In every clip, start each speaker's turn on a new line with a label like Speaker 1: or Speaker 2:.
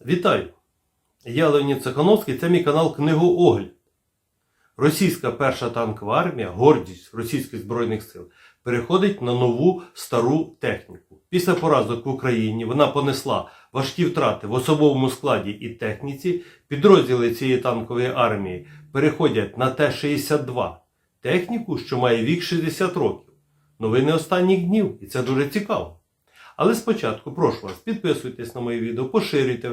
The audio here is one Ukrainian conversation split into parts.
Speaker 1: Вітаю! Я Леонід Цехановський, це мій канал Книгоогляд. Російська перша танкова армія, гордість російських Збройних сил, переходить на нову стару техніку. Після поразок в Україні вона понесла важкі втрати в особовому складі і техніці. Підрозділи цієї танкової армії переходять на Т-62 техніку, що має вік 60 років. Новини останніх днів, і це дуже цікаво. Але спочатку прошу вас, підписуйтесь на моє відео, поширюйте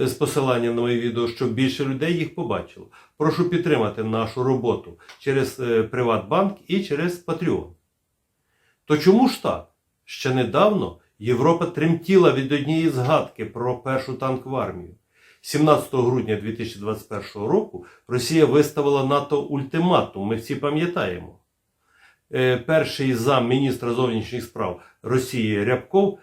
Speaker 1: е, з посиланням на моє відео, щоб більше людей їх побачило. Прошу підтримати нашу роботу через е, Приватбанк і через Patreon. То чому ж так? Ще недавно Європа тремтіла від однієї згадки про першу танкову армію. 17 грудня 2021 року Росія виставила НАТО ультиматум, ми всі пам'ятаємо. Е, Перший зам міністра зовнішніх справ Росії Рябков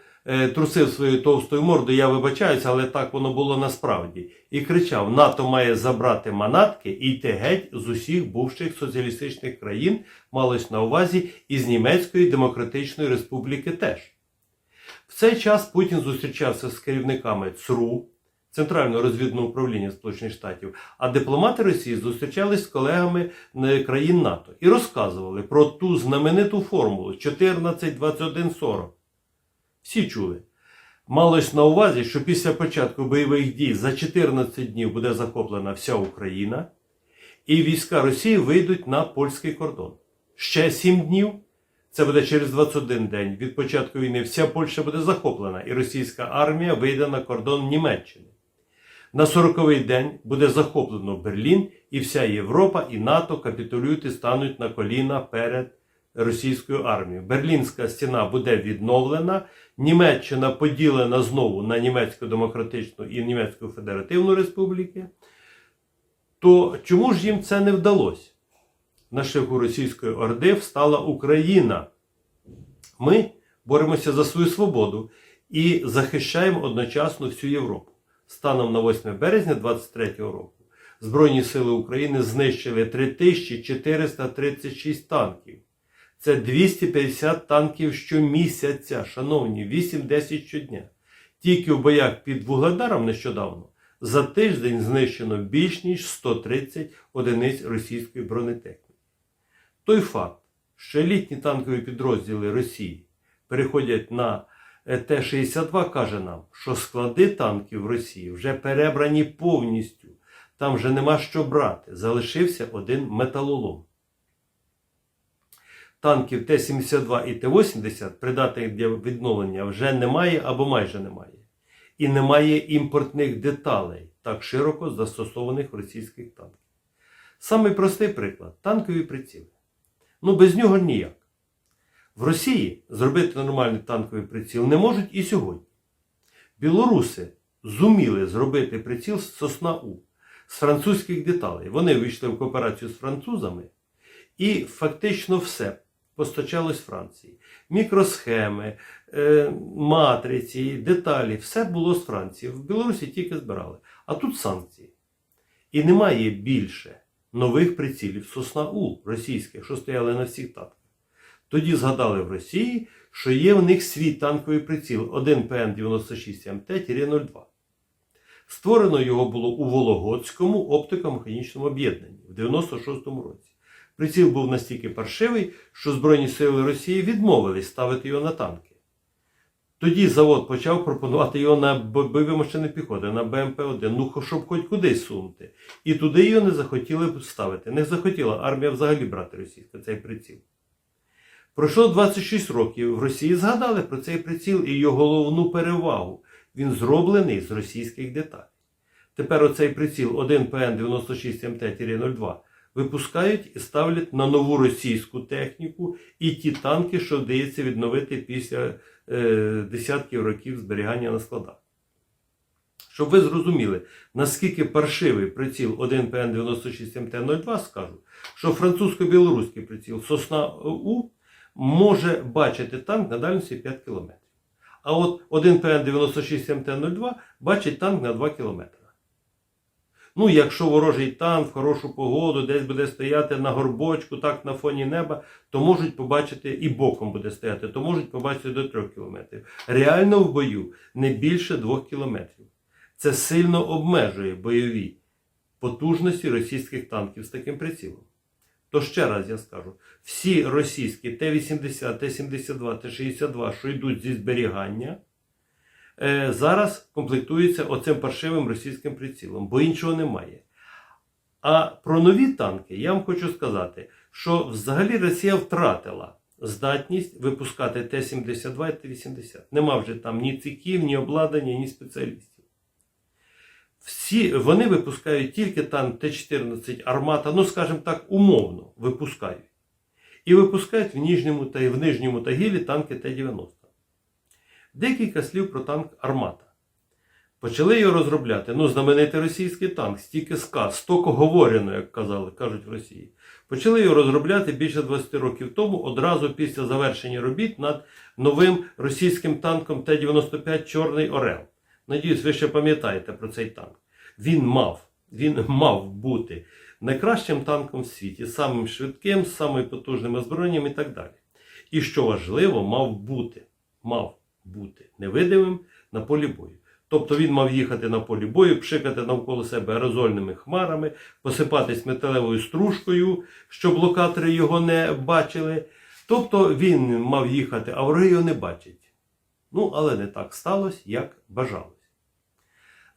Speaker 1: трусив своєю товстою мордою, я вибачаюся, але так воно було насправді. І кричав: НАТО має забрати манатки і йти геть з усіх бувших соціалістичних країн, малось на увазі, і з Німецької Демократичної Республіки теж. В цей час Путін зустрічався з керівниками ЦРУ, Центрального розвідного управління Сполучених Штатів, а дипломати Росії зустрічались з колегами е, країн НАТО і розказували про ту знамениту формулу 14-21-40. Всі чули. Малось на увазі, що після початку бойових дій за 14 днів буде захоплена вся Україна, і війська Росії вийдуть на польський кордон. Ще 7 днів, це буде через 21 день від початку війни, вся Польща буде захоплена, і російська армія вийде на кордон Німеччини. На 40-й день буде захоплено Берлін, і вся Європа і НАТО капітулюють і стануть на коліна перед російською армією. Берлінська стіна буде відновлена, Німеччина поділена знову на Німецьку Демократичну і Німецьку Федеративну Республіки. То чому ж їм це не вдалося? На шляху російської орди встала Україна. Ми боремося за свою свободу і захищаємо одночасно всю Європу. Станом на 8 березня 2023 року Збройні сили України знищили 3436 танків. Це 250 танків щомісяця, шановні, 8-10 щодня. Тільки в боях під Вугледаром нещодавно за тиждень знищено більш ніж 130 одиниць російської бронетехніки. Той факт, що елітні танкові підрозділи Росії переходять на е, Т-62, каже нам, що склади танків Росії вже перебрані повністю. Там вже нема що брати. Залишився один металолом. Танків Т-72 і Т-80, придатних для відновлення, вже немає або майже немає. І немає імпортних деталей, так широко застосованих в російських танків. Самий простий приклад танкові приціли. Ну, без нього ніяк. В Росії зробити нормальний танковий приціл не можуть і сьогодні. Білоруси зуміли зробити приціл з сосна У, з французьких деталей. Вони вийшли в кооперацію з французами, і фактично все постачалось Франції. Мікросхеми, е, матриці, деталі, все було з Франції. В Білорусі тільки збирали. А тут санкції. І немає більше нових прицілів Сосна У російських, що стояли на всіх танках. Тоді згадали в Росії, що є в них свій танковий приціл 1 ПН-96МТ-02. Створено його було у Вологодському оптико-механічному об'єднанні в 96-му році. Приціл був настільки паршивий, що Збройні сили Росії відмовились ставити його на танки. Тоді завод почав пропонувати його на бойові машини піхоти, на БМП-1, ну щоб хоч кудись сунути. І туди його не захотіли ставити. Не захотіла армія взагалі брати російська цей приціл. Пройшло 26 років. В Росії згадали про цей приціл і його головну перевагу. Він зроблений з російських деталей. Тепер оцей приціл 1 ПН-96МТ-02 випускають і ставлять на нову російську техніку і ті танки, що вдається відновити після е, десятків років зберігання на складах. Щоб ви зрозуміли, наскільки паршивий приціл 1 ПН-96МТ-02, скажу, що французько-білоруський приціл Сосна У може бачити танк на дальності 5 км. А от 1 ПН-96МТ-02 бачить танк на 2 км. Ну, якщо ворожий танк в хорошу погоду десь буде стояти на горбочку, так на фоні неба, то можуть побачити і боком буде стояти, то можуть побачити до 3 кілометрів. Реально в бою не більше 2 кілометрів. Це сильно обмежує бойові потужності російських танків з таким прицілом. То ще раз я скажу: всі російські Т-80, Т-72, Т-62, що йдуть зі зберігання, зараз комплектуються оцим паршивим російським прицілом, бо іншого немає. А про нові танки я вам хочу сказати, що взагалі Росія втратила здатність випускати Т-72 і Т-80. Нема вже там ні циків, ні обладнання, ні спеціалістів. Всі вони випускають тільки танк Т-14 Армата, ну скажімо так, умовно випускають. І випускають в нижньому та в нижньому Тагілі танки Т-90. Декілька слів про танк Армата. Почали його розробляти. Ну, знаменитий російський танк, стільки сказ, стоко говорено, як казали, кажуть в Росії. Почали його розробляти більше 20 років тому, одразу після завершення робіт над новим російським танком Т-95 Чорний Орел. Надіюсь, ви ще пам'ятаєте про цей танк. Він мав, він мав бути найкращим танком в світі, самим швидким, самим потужним озброєнням і так далі. І що важливо, мав бути, мав бути невидимим на полі бою. Тобто він мав їхати на полі бою, пшикати навколо себе аерозольними хмарами, посипатись металевою стружкою, щоб локатори його не бачили. Тобто він мав їхати, а вороги його не бачать. Ну, але не так сталося, як бажалось.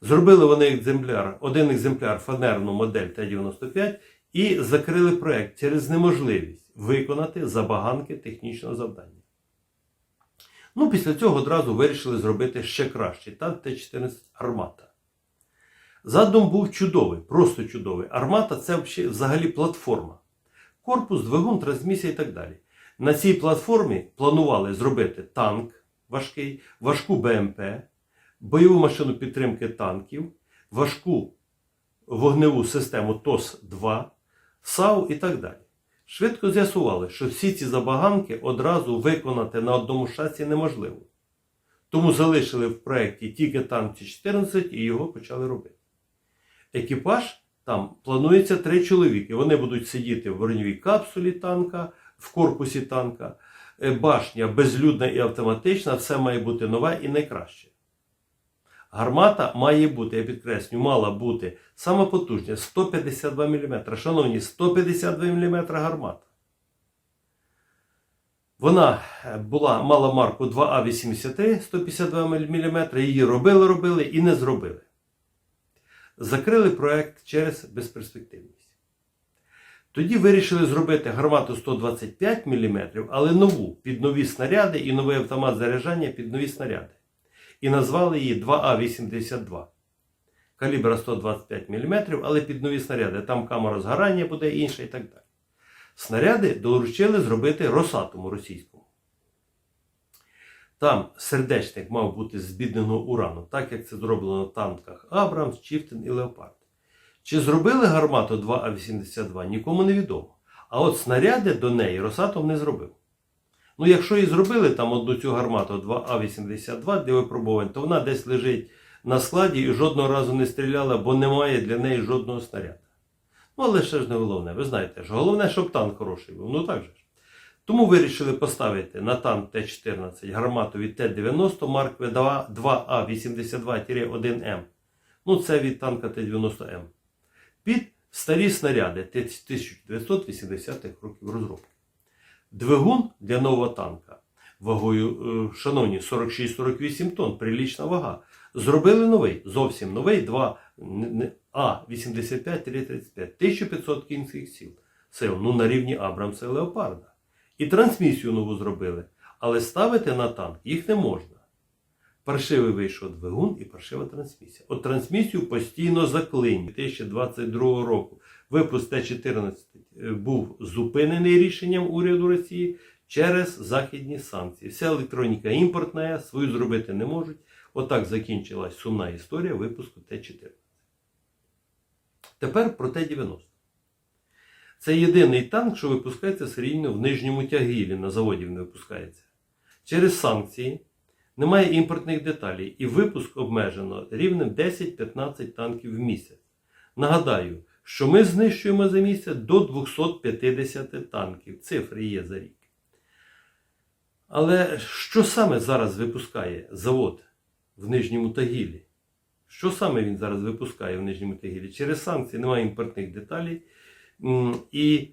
Speaker 1: Зробили вони екземпляр, один екземпляр фанерну модель Т-95 і закрили проект через неможливість виконати забаганки технічного завдання. Ну, після цього одразу вирішили зробити ще краще танк Т-14 Армата. Задум був чудовий, просто чудовий. Армата це взагалі- платформа. Корпус, двигун, трансмісія і так далі. На цій платформі планували зробити танк важкий, важку БМП, бойову машину підтримки танків, важку вогневу систему ТОС-2, САУ і так далі. Швидко з'ясували, що всі ці забаганки одразу виконати на одному шасі неможливо. Тому залишили в проєкті тільки танк Т-14 і його почали робити. Екіпаж там планується три чоловіки. Вони будуть сидіти в броньовій капсулі танка, в корпусі танка. Е, Башня безлюдна і автоматична, все має бути нове і найкраще. Гармата має бути, я підкреслю, мала бути саме потужня 152 мм. Шановні, 152 мм гармата. Вона е, була, мала марку 2А83 152 мм. Її робили, робили і не зробили. Закрили проект через безперспективність. Тоді вирішили зробити гармату 125 мм, але нову під нові снаряди і новий автомат заряджання під нові снаряди і назвали її 2А82. Калібра 125 мм, але під нові снаряди. Там камера згорання буде інша і так далі. Снаряди доручили зробити Росатому російському. Там сердечник мав бути з урану, так як це зроблено в танках Абрамс, Чіфтен і Леопард. Чи зробили гармату 2А82, нікому не відомо. А от снаряди до неї Росатом не зробив. Ну, якщо і зробили там одну цю гармату 2А82 для випробувань, то вона десь лежить на складі і жодного разу не стріляла, бо немає для неї жодного снаряда. Ну, але ще ж не головне. Ви знаєте, що головне, щоб танк хороший був. Ну так же ж. Тому вирішили поставити на танк Т-14 гармату від Т-90 марки 2А82-1М. Ну, це від танка Т-90М. Під старі снаряди 1980-х років розробки. Двигун для нового танка вагою, е, шановні, 46-48 тонн, прилічна вага. Зробили новий, зовсім новий 2 А85-35, 1500 кінських сил. Ну, на рівні Абрамса і Леопарда. І трансмісію нову зробили. Але ставити на танк їх не можна. Паршивий вийшов двигун і паршива трансмісія. От трансмісію постійно заклинює. 2022 року випуск Т-14 був зупинений рішенням уряду Росії через західні санкції. Вся електроніка імпортна, свою зробити не можуть. Отак закінчилась сумна історія випуску Т-14. Тепер про Т-90. Це єдиний танк, що випускається серійно в нижньому тягілі, на заводі не випускається. Через санкції немає імпортних деталей і випуск обмежено рівнем 10-15 танків в місяць. Нагадаю, що ми знищуємо за місяць до 250 танків. Цифри є за рік. Але що саме зараз випускає завод в Нижньому Тагілі? Що саме він зараз випускає в Нижньому Тагілі? Через санкції немає імпортних деталей, і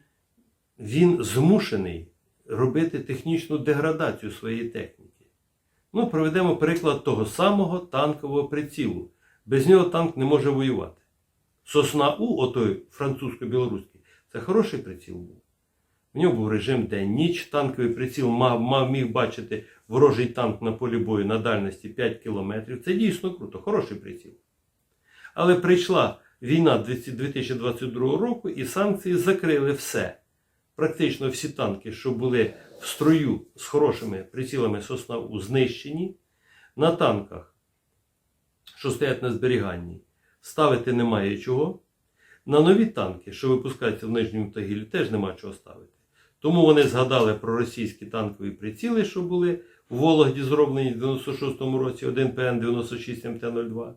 Speaker 1: він змушений робити технічну деградацію своєї техніки. Ну, проведемо приклад того самого танкового прицілу. Без нього танк не може воювати. Сосна У, отой французько-білоруський, це хороший приціл був. В нього був режим день-ніч, танковий приціл мав, мав міг бачити ворожий танк на полі бою на дальності 5 кілометрів. Це дійсно круто, хороший приціл. Але прийшла війна 2022 року і санкції закрили все. Практично всі танки, що були в строю з хорошими прицілами сосна У, знищені. На танках, що стоять на зберіганні, ставити немає чого. На нові танки, що випускаються в Нижньому Тагілі, теж нема чого ставити. Тому вони згадали про російські танкові приціли, що були в Вологді зроблені в 96-му році 1 ПН 96 МТ-02.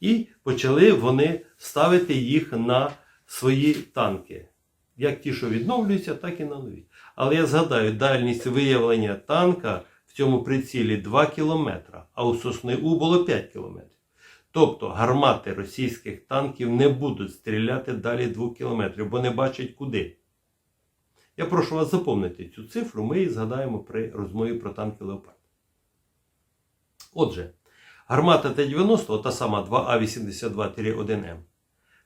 Speaker 1: І почали вони ставити їх на свої танки. Як ті, що відновлюються, так і на нові. Але я згадаю, дальність виявлення танка в цьому прицілі 2 км, а у Сосни У було 5 км. Тобто гармати російських танків не будуть стріляти далі 2 км, бо не бачать куди. Я прошу вас запомнити цю цифру, ми її згадаємо при розмові про танки Леопард. Отже, гармата Т-90, та сама 2А82-1М,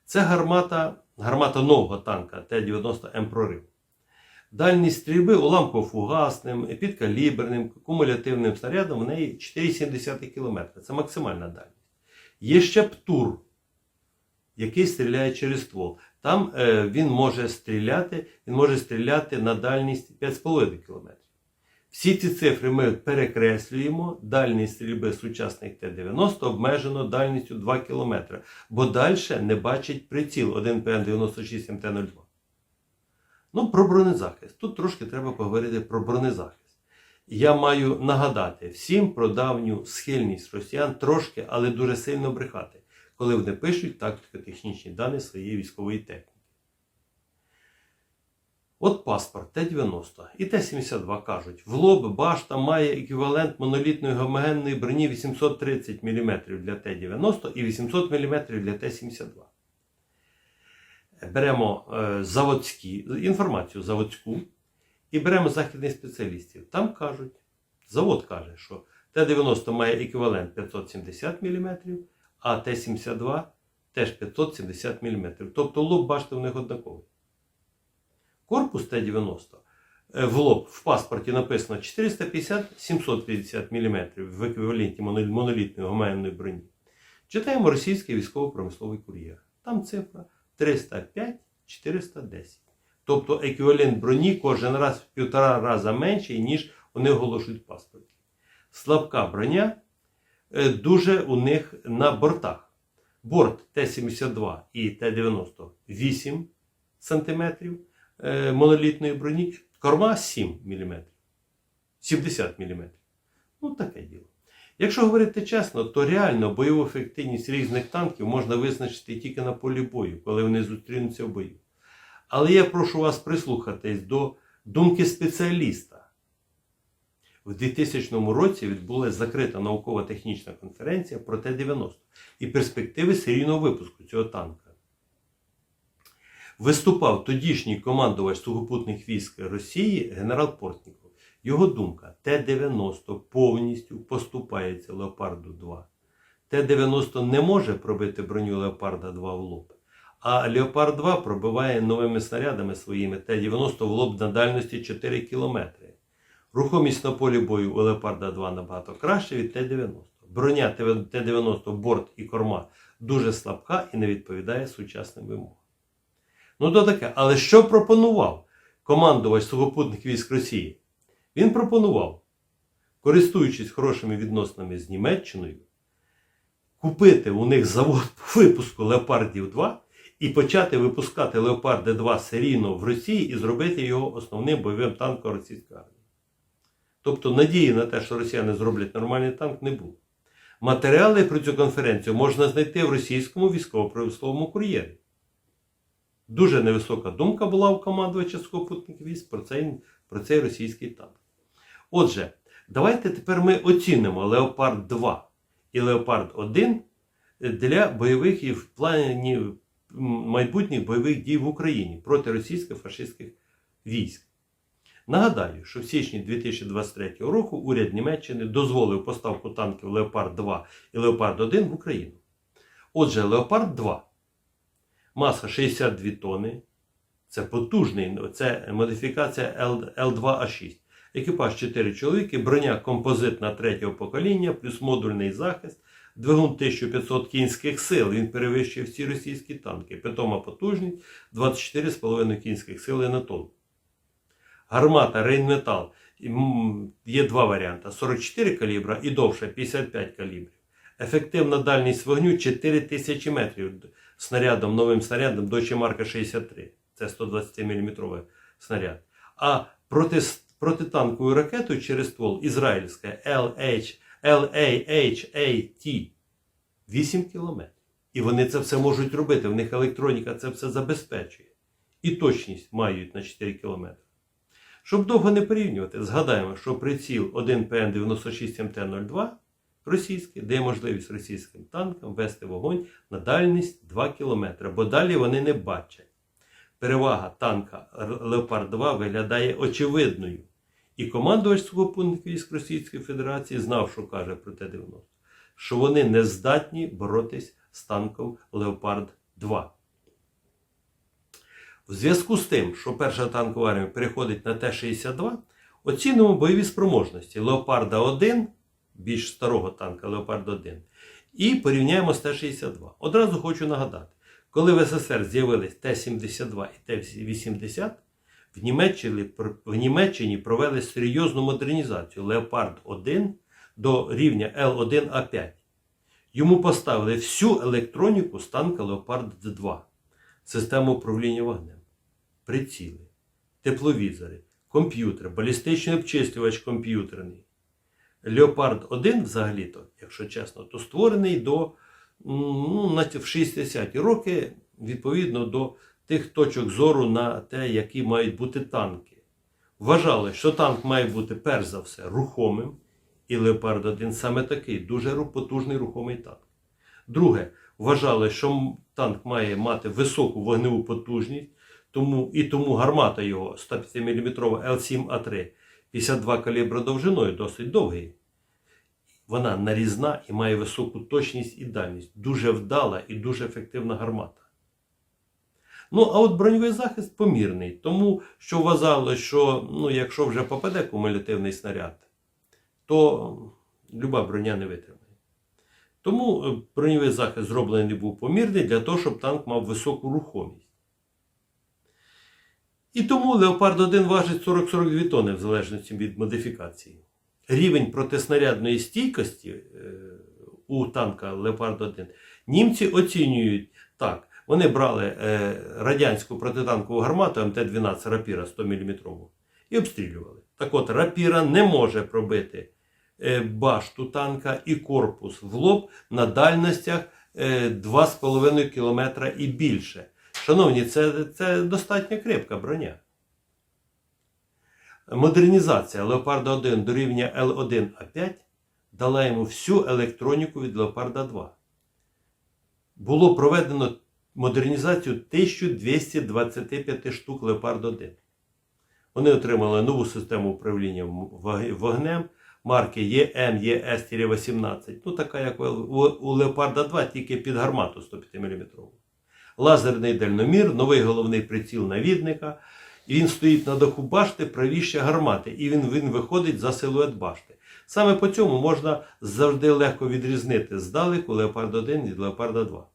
Speaker 1: це гармата, гармата нового танка Т-90М прорив. Дальність стрільби уламково-фугасним, підкаліберним, кумулятивним снарядом в неї 4,7 км. Це максимальна дальність. Є ще птур, який стріляє через ствол. Там е, він може стріляти, він може стріляти на дальність 5,5 км. Всі ці цифри ми перекреслюємо. Дальність стрільби сучасних Т-90 обмежено дальністю 2 км, бо далі не бачить приціл 1 ПН 96 МТ-02. Ну, про бронезахист. Тут трошки треба поговорити про бронезахист. Я маю нагадати всім про давню схильність росіян трошки, але дуже сильно брехати, коли вони пишуть тактико-технічні дані своєї військової техніки. От паспорт Т-90 і Т-72 кажуть, в лоб башта має еквівалент монолітної гомогенної броні 830 мм для Т-90 і 800 мм для Т-72. Беремо е, заводські, інформацію заводську і беремо західних спеціалістів. Там кажуть, завод каже, що Т-90 має еквівалент 570 мм, а Т-72 теж 570 мм. Тобто лоб башти в них однаковий. Корпус Т-90 е, в лоб в паспорті написано 450-750 мм в еквіваленті монолітної гомогенної броні. Читаємо російський військово-промисловий кур'єр. Там цифра 305-410. Тобто еквівалент броні кожен раз в півтора рази менший, ніж вони оголошують в паспорті. Слабка броня е, дуже у них на бортах. Борт Т-72 і Т-90 8 см е, монолітної броні, корма 7 мм. 70 мм. Ну, таке діло. Якщо говорити чесно, то реально бойову ефективність різних танків можна визначити тільки на полі бою, коли вони зустрінуться в бою. Але я прошу вас прислухатись до думки спеціаліста. В 2000 році відбулася закрита наукова-технічна конференція про Т-90 і перспективи серійного випуску цього танка. Виступав тодішній командувач сухопутних військ Росії генерал Портніков. Його думка: Т-90 повністю поступається Леопарду 2. Т-90 не може пробити броню Леопарда 2 в лоб. А Леопард 2 пробиває новими снарядами своїми Т-90 в лоб на дальності 4 км. Рухомість на полі бою у Леопарда 2 набагато краще від Т-90. Броня Т-90 борт і корма дуже слабка і не відповідає сучасним вимогам. Ну то таке. Але що пропонував командувач сухопутних військ Росії? Він пропонував, користуючись хорошими відносинами з Німеччиною, купити у них завод по випуску Леопардів 2 і почати випускати Леопарди 2 серійно в Росії і зробити його основним бойовим танком російської армії. Тобто надії на те, що росіяни зроблять нормальний танк, не було. Матеріали про цю конференцію можна знайти в російському військово-промисловому кур'єрі. Дуже невисока думка була у командувача сухопутних військ про цей, про цей російський танк. Отже, давайте тепер ми оцінимо Леопард 2 і Леопард 1 для бойових і в плані майбутніх бойових дій в Україні проти російсько-фашистських військ. Нагадаю, що в січні 2023 року уряд Німеччини дозволив поставку танків Леопард 2 і Леопард 1 в Україну. Отже, Леопард 2 маса 62 тонни. Це потужний, це модифікація Л2А6. Екіпаж 4 чоловіки, броня композитна третього покоління, плюс модульний захист, двигун 1500 кінських сил. Він перевищує всі російські танки. Питома потужність 24,5 кінських сили на тонну. Гармата Рейнметал. Є два варіанти: 44 калібра і довша 55 калібрів. Ефективна дальність вогню 4000 метрів снарядом, новим снарядом Deutsche Mark 63. Це 120 мм снаряд. А проти, протитанковою ракетою через ствол ізраїльська LH, LAHAT 8 км. І вони це все можуть робити. В них електроніка це все забезпечує. І точність мають на 4 км. Щоб довго не порівнювати, згадаємо, що приціл 1 ПН 96 МТ-02 російський дає можливість російським танкам вести вогонь на дальність 2 км, бо далі вони не бачать. Перевага танка Леопард 2 виглядає очевидною. І командувач сухопутних військ Російської Федерації знав, що каже про Т-90, що вони не здатні боротись з танком Леопард 2. В зв'язку з тим, що перша танкова армія переходить на Т-62, оцінимо бойові спроможності Леопарда 1, більш старого танка Леопард 1, і порівняємо з Т-62. Одразу хочу нагадати, коли в СССР з'явились Т-72 і Т-80, в Німеччині, в Німеччині провели серйозну модернізацію. Леопард 1 до рівня Л1А5. Йому поставили всю електроніку з танка Леопард 2, систему управління вогнем, приціли, тепловізори, комп'ютер, балістичний обчислювач комп'ютерний. Леопард 1 взагалі-то, якщо чесно, то створений до ну, в 60-ті роки відповідно до тих точок зору на те, які мають бути танки. Вважали, що танк має бути перш за все рухомим, і Леопард 1 саме такий дуже потужний рухомий танк. Друге, вважали, що танк має мати високу вогневу потужність, тому, і тому гармата його 105 мм Л7А3 52 калібра довжиною досить довгий. Вона нарізна і має високу точність і дальність. Дуже вдала і дуже ефективна гармата. Ну, а от броньовий захист помірний, тому що вважали, що ну, якщо вже попаде кумулятивний снаряд, то люба броня не витримає. Тому е, броньовий захист зроблений був помірний для того, щоб танк мав високу рухомість. І тому Леопард 1 важить 40-42 тонни в залежності від модифікації. Рівень протиснарядної стійкості е, у танка Леопард 1 німці оцінюють так. Вони брали е, радянську протитанкову гармату МТ-12 Рапіра 100 мм і обстрілювали. Так от, Рапіра не може пробити е, башту танка і корпус в лоб на дальностях е, 2,5 км і більше. Шановні, це, це достатньо крепка броня. Модернізація Леопарда 1 до рівня Л1А5 дала йому всю електроніку від Леопарда 2. Було проведено модернізацію 1225 штук Леопард 1. Вони отримали нову систему управління вогнем марки ЕМ ЄС-18, ну така як у, у Леопарда 2, тільки під гармату 105 мм. Лазерний дальномір, новий головний приціл навідника. І він стоїть на даху башти правіше гармати, і він, він виходить за силует башти. Саме по цьому можна завжди легко відрізнити здалеку Леопард 1 від Леопарда 2.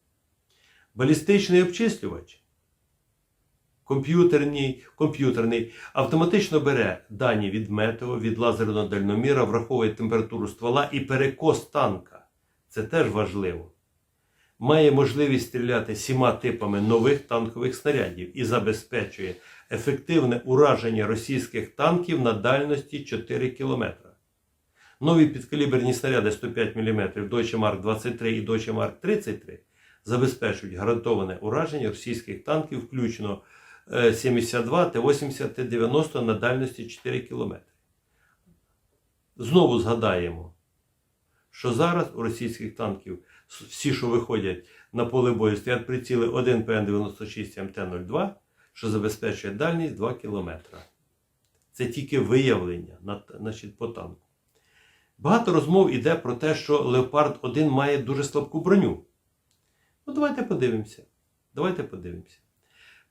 Speaker 1: Балістичний обчислювач комп'ютерний, комп'ютерний автоматично бере дані від метео, від лазерного дальноміра, враховує температуру ствола і перекос танка. Це теж важливо. Має можливість стріляти сіма типами нових танкових снарядів і забезпечує ефективне ураження російських танків на дальності 4 км. Нові підкаліберні снаряди 105 мм Deutsche Mark 23 і Deutsche Mark 33 забезпечують гарантоване ураження російських танків, включно е, 72 Т-80 Т-90 на дальності 4 км. Знову згадаємо, що зараз у російських танків всі, що виходять на поле бою, стоять приціли 1 ПН-96 МТ-02, що забезпечує дальність 2 км. Це тільки виявлення значить, по танку. Багато розмов іде про те, що Леопард 1 має дуже слабку броню. Ну, давайте подивимося. Давайте подивимося.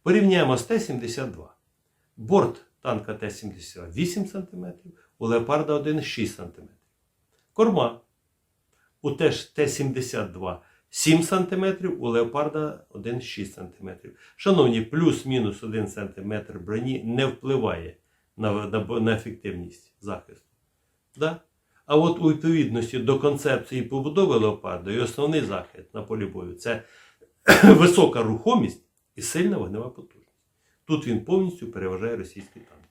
Speaker 1: Порівняємо з Т-72. Борт танка Т-72 8 см, у Леопарда 1 6 см. Корма у Т- Т-72 7 см, у Леопарда 1 6 см. Шановні, плюс-мінус 1 см броні не впливає на, на, на ефективність захисту. Да? А от у відповідності до концепції побудови леопарда і основний захист на полі бою це висока рухомість і сильна вогнева потужність. Тут він повністю переважає російський танк.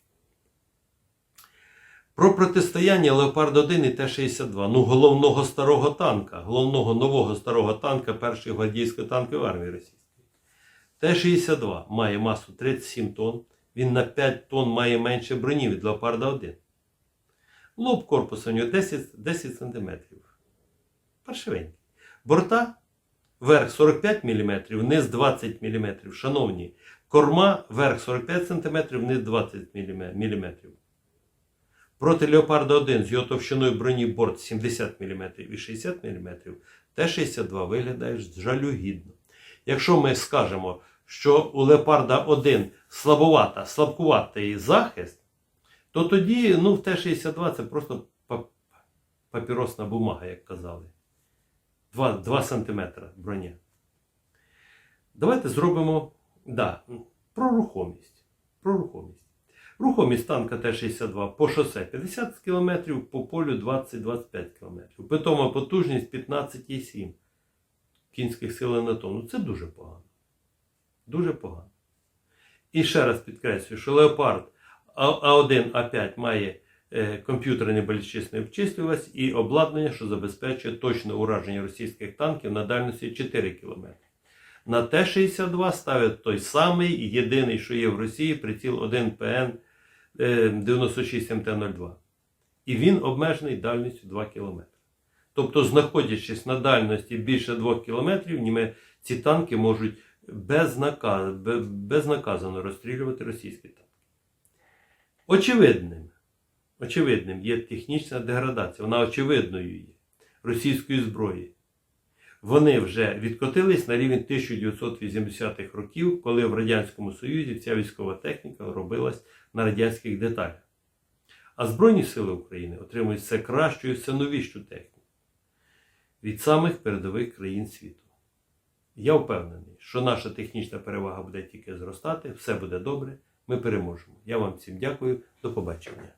Speaker 1: Про протистояння Леопард 1 і Т-62, ну головного старого танка, головного нового старого танка першої гвардійської танкової армії російської. Т-62 має масу 37 тонн, він на 5 тонн має менше броні від Леопарда 1. Лоб корпусу у нього 10, 10 см. Паршивенький. Борта верх 45 мм, низ 20 мм. Шановні, корма верх 45 см, низ 20 мм. Проти Леопарда 1 з його товщиною броні борт 70 мм і 60 мм, Т-62 виглядає жалюгідно. Якщо ми скажемо, що у Леопарда 1 слабовата, слабкуватий захист, то тоді ну, в Т-62 це просто папіросна бумага, як казали. 2, 2 см броня. Давайте зробимо да, про рухомість. Про рухомість. Рухомість танка Т-62 по шосе 50 км, по полю 20-25 км. Питома потужність 15,7 кінських сил на тонну. Це дуже погано. Дуже погано. І ще раз підкреслюю, що Леопард А1, А5 має е, комп'ютерний балістичний обчислювач і обладнання, що забезпечує точне ураження російських танків на дальності 4 км. На Т-62 ставлять той самий, єдиний, що є в Росії, приціл 1 ПН е, 96 МТ-02. І він обмежений дальністю 2 км. Тобто, знаходячись на дальності більше 2 км, ці танки можуть безнаказано розстрілювати російські танки. Очевидним, очевидним є технічна деградація, вона очевидною є російської зброї. Вони вже відкотились на рівень 1980-х років, коли в Радянському Союзі ця військова техніка робилась на радянських деталях. А Збройні Сили України отримують все кращу і все новішу техніку від самих передових країн світу. Я впевнений, що наша технічна перевага буде тільки зростати, все буде добре, ми переможемо. Я вам всім дякую, до побачення.